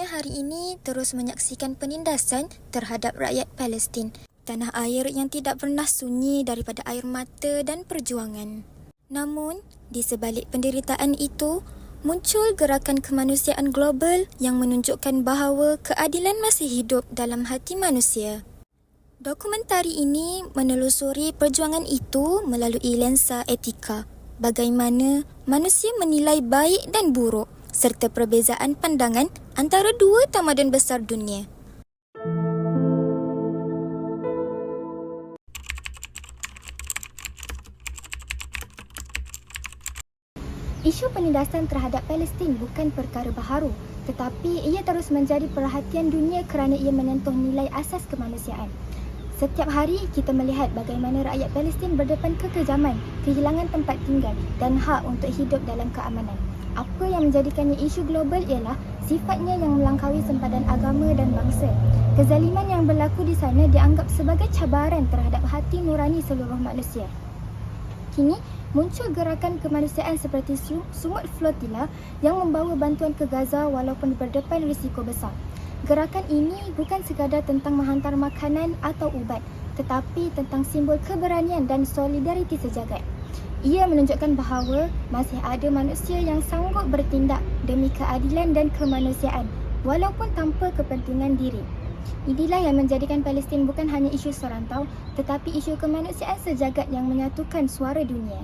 Dunia hari ini terus menyaksikan penindasan terhadap rakyat Palestin, tanah air yang tidak pernah sunyi daripada air mata dan perjuangan. Namun, di sebalik penderitaan itu, muncul gerakan kemanusiaan global yang menunjukkan bahawa keadilan masih hidup dalam hati manusia. Dokumentari ini menelusuri perjuangan itu melalui lensa etika, bagaimana manusia menilai baik dan buruk serta perbezaan pandangan antara dua tamadun besar dunia. Isu penindasan terhadap Palestin bukan perkara baharu, tetapi ia terus menjadi perhatian dunia kerana ia menyentuh nilai asas kemanusiaan. Setiap hari kita melihat bagaimana rakyat Palestin berdepan kekejaman, kehilangan tempat tinggal dan hak untuk hidup dalam keamanan. Apa yang menjadikannya isu global ialah sifatnya yang melangkaui sempadan agama dan bangsa. Kezaliman yang berlaku di sana dianggap sebagai cabaran terhadap hati nurani seluruh manusia. Kini, muncul gerakan kemanusiaan seperti Sumut Flotilla yang membawa bantuan ke Gaza walaupun berdepan risiko besar. Gerakan ini bukan sekadar tentang menghantar makanan atau ubat, tetapi tentang simbol keberanian dan solidariti sejagat. Ia menunjukkan bahawa masih ada manusia yang sanggup bertindak demi keadilan dan kemanusiaan walaupun tanpa kepentingan diri. Inilah yang menjadikan Palestin bukan hanya isu serantau tetapi isu kemanusiaan sejagat yang menyatukan suara dunia.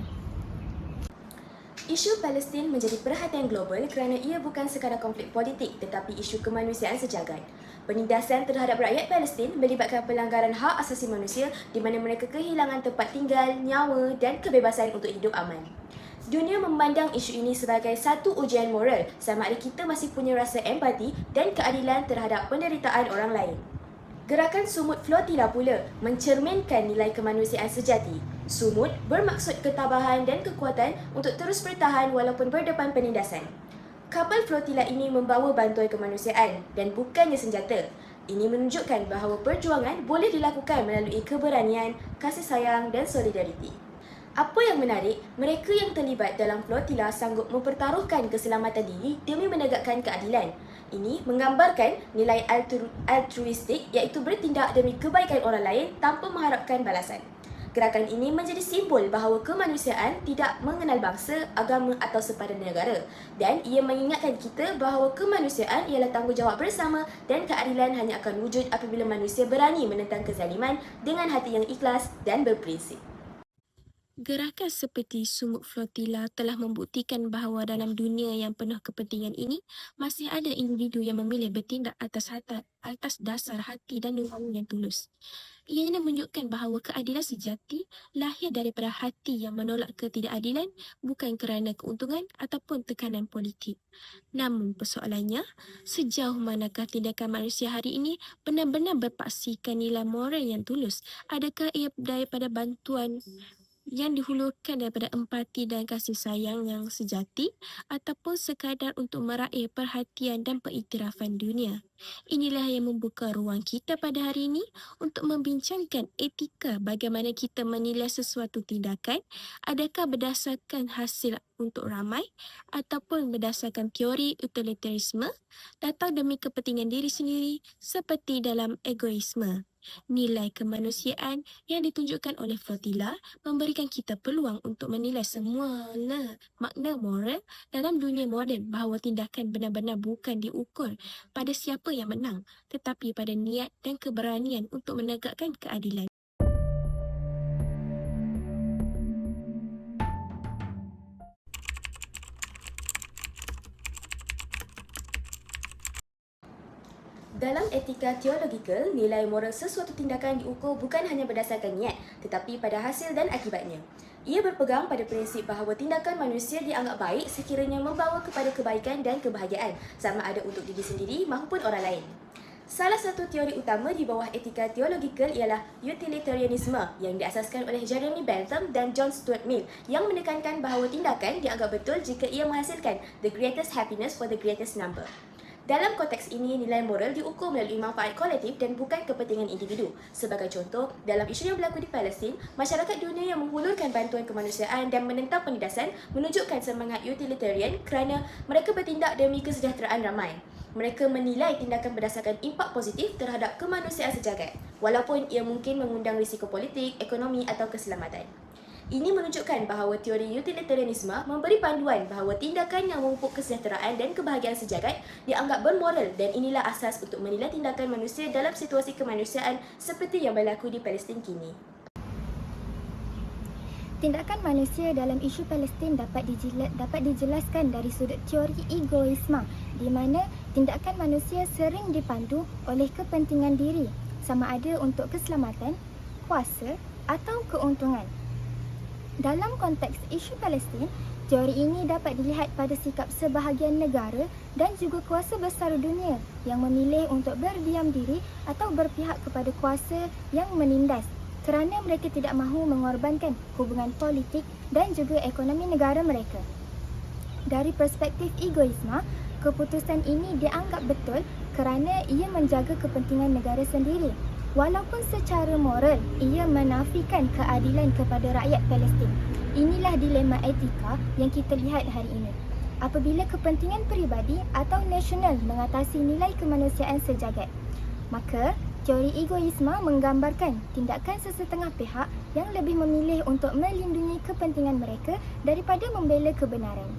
Isu Palestin menjadi perhatian global kerana ia bukan sekadar konflik politik tetapi isu kemanusiaan sejagat. Penindasan terhadap rakyat Palestin melibatkan pelanggaran hak asasi manusia di mana mereka kehilangan tempat tinggal, nyawa dan kebebasan untuk hidup aman. Dunia memandang isu ini sebagai satu ujian moral sama ada kita masih punya rasa empati dan keadilan terhadap penderitaan orang lain. Gerakan Sumut Flotilla pula mencerminkan nilai kemanusiaan sejati. Sumut bermaksud ketabahan dan kekuatan untuk terus bertahan walaupun berdepan penindasan. Kapal flotila ini membawa bantuan kemanusiaan dan bukannya senjata. Ini menunjukkan bahawa perjuangan boleh dilakukan melalui keberanian, kasih sayang dan solidariti. Apa yang menarik, mereka yang terlibat dalam flotila sanggup mempertaruhkan keselamatan diri demi menegakkan keadilan. Ini menggambarkan nilai altruistik iaitu bertindak demi kebaikan orang lain tanpa mengharapkan balasan. Gerakan ini menjadi simbol bahawa kemanusiaan tidak mengenal bangsa, agama atau sepadan negara dan ia mengingatkan kita bahawa kemanusiaan ialah tanggungjawab bersama dan keadilan hanya akan wujud apabila manusia berani menentang kezaliman dengan hati yang ikhlas dan berprinsip. Gerakan seperti Sumut Flotilla telah membuktikan bahawa dalam dunia yang penuh kepentingan ini, masih ada individu yang memilih bertindak atas atas dasar hati dan nurani yang tulus. Ianya menunjukkan bahawa keadilan sejati lahir daripada hati yang menolak ketidakadilan bukan kerana keuntungan ataupun tekanan politik. Namun persoalannya, sejauh manakah tindakan manusia hari ini benar-benar berpaksikan nilai moral yang tulus? Adakah ia daripada bantuan yang dihulurkan daripada empati dan kasih sayang yang sejati ataupun sekadar untuk meraih perhatian dan pengiktirafan dunia. Inilah yang membuka ruang kita pada hari ini untuk membincangkan etika bagaimana kita menilai sesuatu tindakan adakah berdasarkan hasil untuk ramai ataupun berdasarkan teori utilitarisme datang demi kepentingan diri sendiri seperti dalam egoisme. Nilai kemanusiaan yang ditunjukkan oleh flotilla memberikan kita peluang untuk menilai semua makna moral dalam dunia moden bahawa tindakan benar-benar bukan diukur pada siapa yang menang tetapi pada niat dan keberanian untuk menegakkan keadilan. Dalam etika teologikal, nilai moral sesuatu tindakan diukur bukan hanya berdasarkan niat tetapi pada hasil dan akibatnya. Ia berpegang pada prinsip bahawa tindakan manusia dianggap baik sekiranya membawa kepada kebaikan dan kebahagiaan sama ada untuk diri sendiri maupun orang lain. Salah satu teori utama di bawah etika teologikal ialah utilitarianisme yang diasaskan oleh Jeremy Bentham dan John Stuart Mill yang menekankan bahawa tindakan dianggap betul jika ia menghasilkan the greatest happiness for the greatest number. Dalam konteks ini, nilai moral diukur melalui manfaat kolektif dan bukan kepentingan individu. Sebagai contoh, dalam isu yang berlaku di Palestin, masyarakat dunia yang menghulurkan bantuan kemanusiaan dan menentang penindasan menunjukkan semangat utilitarian kerana mereka bertindak demi kesejahteraan ramai. Mereka menilai tindakan berdasarkan impak positif terhadap kemanusiaan sejagat, walaupun ia mungkin mengundang risiko politik, ekonomi atau keselamatan. Ini menunjukkan bahawa teori utilitarianisme memberi panduan bahawa tindakan yang memupuk kesejahteraan dan kebahagiaan sejagat dianggap bermoral dan inilah asas untuk menilai tindakan manusia dalam situasi kemanusiaan seperti yang berlaku di Palestin kini. Tindakan manusia dalam isu Palestin dapat, dijela- dapat dijelaskan dari sudut teori egoisme di mana tindakan manusia sering dipandu oleh kepentingan diri sama ada untuk keselamatan, kuasa atau keuntungan. Dalam konteks isu Palestin, teori ini dapat dilihat pada sikap sebahagian negara dan juga kuasa besar dunia yang memilih untuk berdiam diri atau berpihak kepada kuasa yang menindas kerana mereka tidak mahu mengorbankan hubungan politik dan juga ekonomi negara mereka. Dari perspektif egoisme, keputusan ini dianggap betul kerana ia menjaga kepentingan negara sendiri. Walaupun secara moral ia menafikan keadilan kepada rakyat Palestin. Inilah dilema etika yang kita lihat hari ini. Apabila kepentingan peribadi atau nasional mengatasi nilai kemanusiaan sejagat, maka teori egoisme menggambarkan tindakan sesetengah pihak yang lebih memilih untuk melindungi kepentingan mereka daripada membela kebenaran.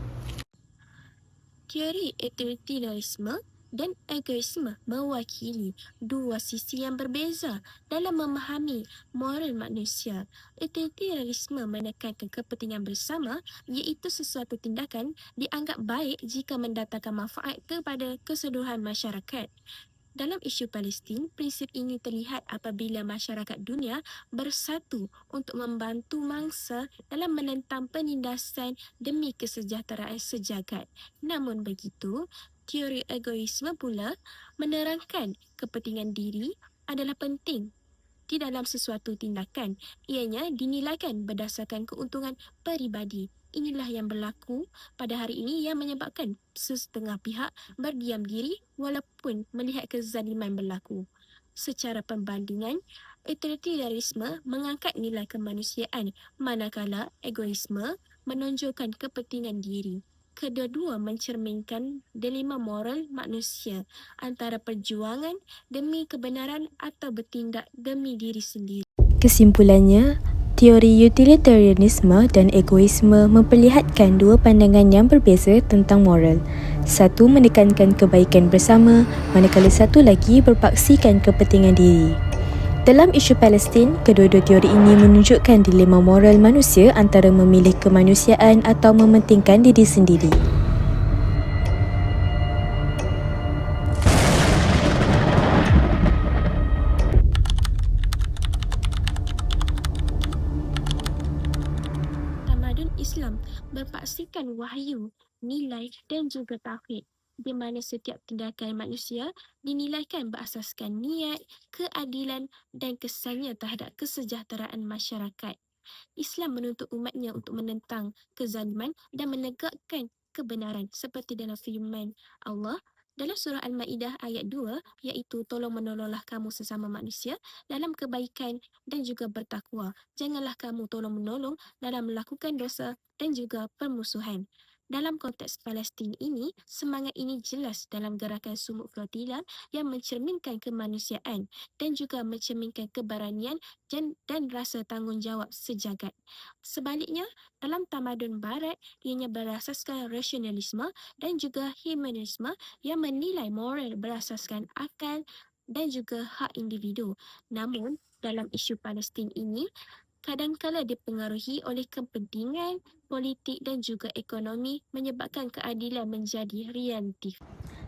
Teori utilitarianisme dan egoisme mewakili dua sisi yang berbeza dalam memahami moral manusia. Utilitarianisme menekankan kepentingan bersama iaitu sesuatu tindakan dianggap baik jika mendatangkan manfaat kepada keseluruhan masyarakat. Dalam isu Palestin, prinsip ini terlihat apabila masyarakat dunia bersatu untuk membantu mangsa dalam menentang penindasan demi kesejahteraan sejagat. Namun begitu, teori egoisme pula menerangkan kepentingan diri adalah penting di dalam sesuatu tindakan. Ianya dinilaikan berdasarkan keuntungan peribadi. Inilah yang berlaku pada hari ini yang menyebabkan sesetengah pihak berdiam diri walaupun melihat kezaliman berlaku. Secara pembandingan, utilitarianisme mengangkat nilai kemanusiaan manakala egoisme menonjolkan kepentingan diri. Kedua-dua mencerminkan dilema moral manusia antara perjuangan demi kebenaran atau bertindak demi diri sendiri. Kesimpulannya, teori utilitarianisme dan egoisme memperlihatkan dua pandangan yang berbeza tentang moral. Satu menekankan kebaikan bersama, manakala satu lagi berpaksikan kepentingan diri. Dalam isu Palestin, kedua-dua teori ini menunjukkan dilema moral manusia antara memilih kemanusiaan atau mementingkan diri sendiri. Wahyu, nilai dan juga tauhid di mana setiap tindakan manusia dinilaikan berasaskan niat, keadilan dan kesannya terhadap kesejahteraan masyarakat. Islam menuntut umatnya untuk menentang kezaliman dan menegakkan kebenaran seperti dalam firman Allah dalam surah Al-Maidah ayat 2 iaitu tolong menolonglah kamu sesama manusia dalam kebaikan dan juga bertakwa. Janganlah kamu tolong menolong dalam melakukan dosa dan juga permusuhan. Dalam konteks Palestin ini, semangat ini jelas dalam gerakan sumuk flotila yang mencerminkan kemanusiaan dan juga mencerminkan keberanian dan, dan rasa tanggungjawab sejagat. Sebaliknya, dalam tamadun barat, ianya berasaskan rasionalisme dan juga humanisme yang menilai moral berasaskan akal dan juga hak individu. Namun, dalam isu Palestin ini, kadangkala dipengaruhi oleh kepentingan politik dan juga ekonomi menyebabkan keadilan menjadi realiti.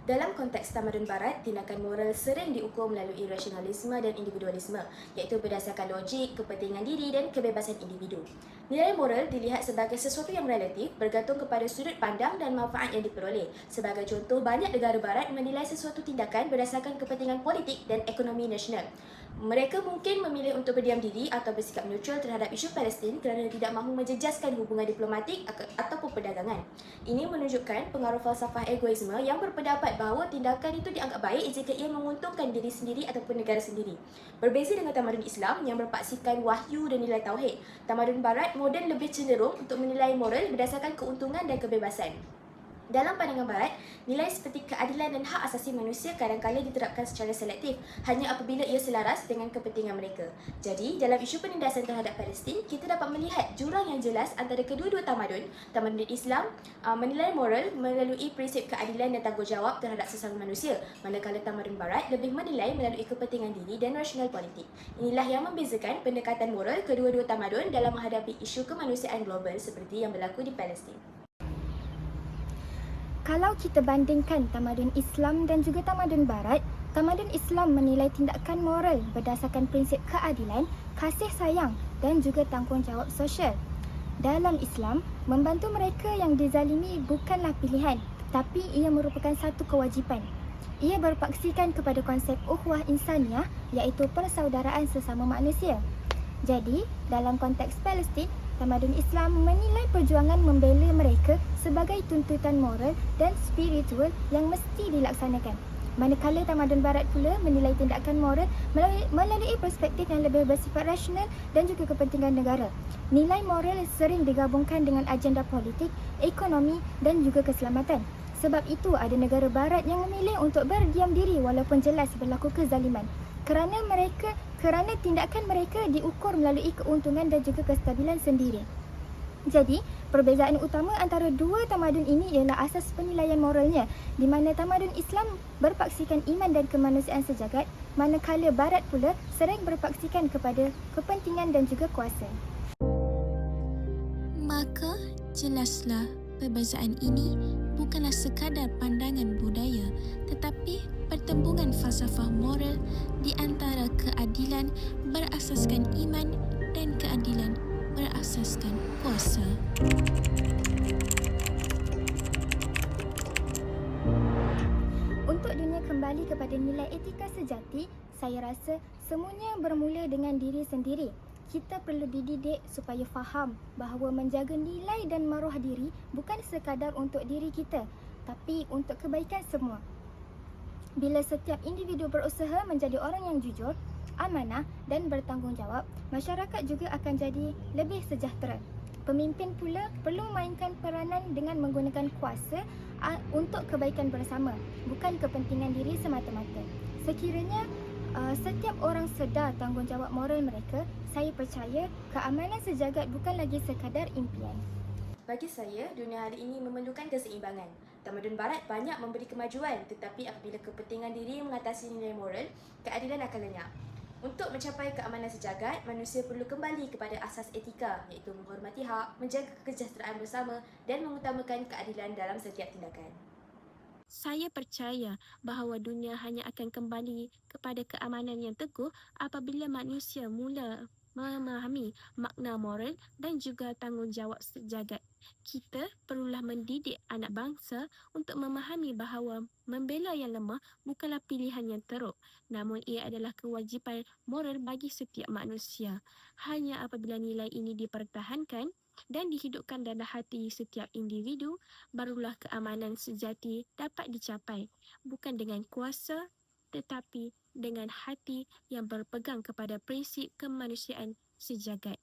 Dalam konteks tamadun barat, tindakan moral sering diukur melalui rasionalisme dan individualisme, iaitu berdasarkan logik, kepentingan diri dan kebebasan individu. Nilai moral dilihat sebagai sesuatu yang relatif, bergantung kepada sudut pandang dan manfaat yang diperoleh. Sebagai contoh, banyak negara barat menilai sesuatu tindakan berdasarkan kepentingan politik dan ekonomi nasional. Mereka mungkin memilih untuk berdiam diri atau bersikap neutral terhadap isu Palestin kerana tidak mahu menjejaskan hubungan diplomatik ataupun perdagangan. Ini menunjukkan pengaruh falsafah egoisme yang berpendapat bahawa tindakan itu dianggap baik jika ia menguntungkan diri sendiri ataupun negara sendiri. Berbeza dengan tamadun Islam yang berpaksikan wahyu dan nilai tauhid, tamadun barat moden lebih cenderung untuk menilai moral berdasarkan keuntungan dan kebebasan. Dalam pandangan barat, nilai seperti keadilan dan hak asasi manusia kadang-kadang diterapkan secara selektif hanya apabila ia selaras dengan kepentingan mereka. Jadi, dalam isu penindasan terhadap Palestin, kita dapat melihat jurang yang jelas antara kedua-dua tamadun. Tamadun Islam uh, menilai moral melalui prinsip keadilan dan tanggungjawab terhadap sesama manusia, manakala tamadun barat lebih menilai melalui kepentingan diri dan rasional politik. Inilah yang membezakan pendekatan moral kedua-dua tamadun dalam menghadapi isu kemanusiaan global seperti yang berlaku di Palestin. Kalau kita bandingkan tamadun Islam dan juga tamadun Barat, tamadun Islam menilai tindakan moral berdasarkan prinsip keadilan, kasih sayang dan juga tanggungjawab sosial. Dalam Islam, membantu mereka yang dizalimi bukanlah pilihan, tapi ia merupakan satu kewajipan. Ia berpaksikan kepada konsep ukhuwah insaniah iaitu persaudaraan sesama manusia. Jadi, dalam konteks Palestin, tamadun Islam menilai perjuangan membela mereka sebagai tuntutan moral dan spiritual yang mesti dilaksanakan. Manakala tamadun barat pula menilai tindakan moral melalui, melalui perspektif yang lebih bersifat rasional dan juga kepentingan negara. Nilai moral sering digabungkan dengan agenda politik, ekonomi dan juga keselamatan. Sebab itu ada negara barat yang memilih untuk berdiam diri walaupun jelas berlaku kezaliman. Kerana mereka kerana tindakan mereka diukur melalui keuntungan dan juga kestabilan sendiri. Jadi, perbezaan utama antara dua tamadun ini ialah asas penilaian moralnya di mana tamadun Islam berpaksikan iman dan kemanusiaan sejagat manakala barat pula sering berpaksikan kepada kepentingan dan juga kuasa. Maka jelaslah perbezaan ini bukanlah sekadar pandangan budaya tetapi pertembungan falsafah moral di antara keadilan berasaskan iman dan keadilan berasaskan kuasa. Untuk dunia kembali kepada nilai etika sejati, saya rasa semuanya bermula dengan diri sendiri. Kita perlu dididik supaya faham bahawa menjaga nilai dan maruah diri bukan sekadar untuk diri kita, tapi untuk kebaikan semua. Bila setiap individu berusaha menjadi orang yang jujur, amanah dan bertanggungjawab, masyarakat juga akan jadi lebih sejahtera. Pemimpin pula perlu memainkan peranan dengan menggunakan kuasa untuk kebaikan bersama, bukan kepentingan diri semata-mata. Sekiranya uh, setiap orang sedar tanggungjawab moral mereka, saya percaya keamanan sejagat bukan lagi sekadar impian. Bagi saya, dunia hari ini memerlukan keseimbangan. Tamadun barat banyak memberi kemajuan tetapi apabila kepentingan diri mengatasi nilai moral, keadilan akan lenyap. Untuk mencapai keamanan sejagat, manusia perlu kembali kepada asas etika iaitu menghormati hak, menjaga kesejahteraan bersama dan mengutamakan keadilan dalam setiap tindakan. Saya percaya bahawa dunia hanya akan kembali kepada keamanan yang teguh apabila manusia mula memahami makna moral dan juga tanggungjawab sejagat. Kita perlulah mendidik anak bangsa untuk memahami bahawa membela yang lemah bukanlah pilihan yang teruk, namun ia adalah kewajipan moral bagi setiap manusia. Hanya apabila nilai ini dipertahankan dan dihidupkan dalam hati setiap individu, barulah keamanan sejati dapat dicapai, bukan dengan kuasa tetapi dengan hati yang berpegang kepada prinsip kemanusiaan sejagat.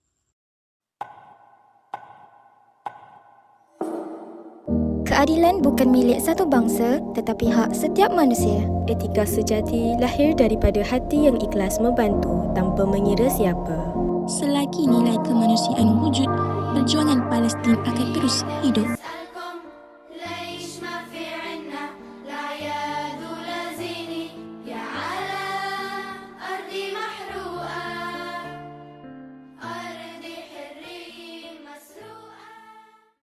Keadilan bukan milik satu bangsa tetapi hak setiap manusia. Etika sejati lahir daripada hati yang ikhlas membantu tanpa mengira siapa. Selagi nilai kemanusiaan wujud, perjuangan Palestin akan terus hidup.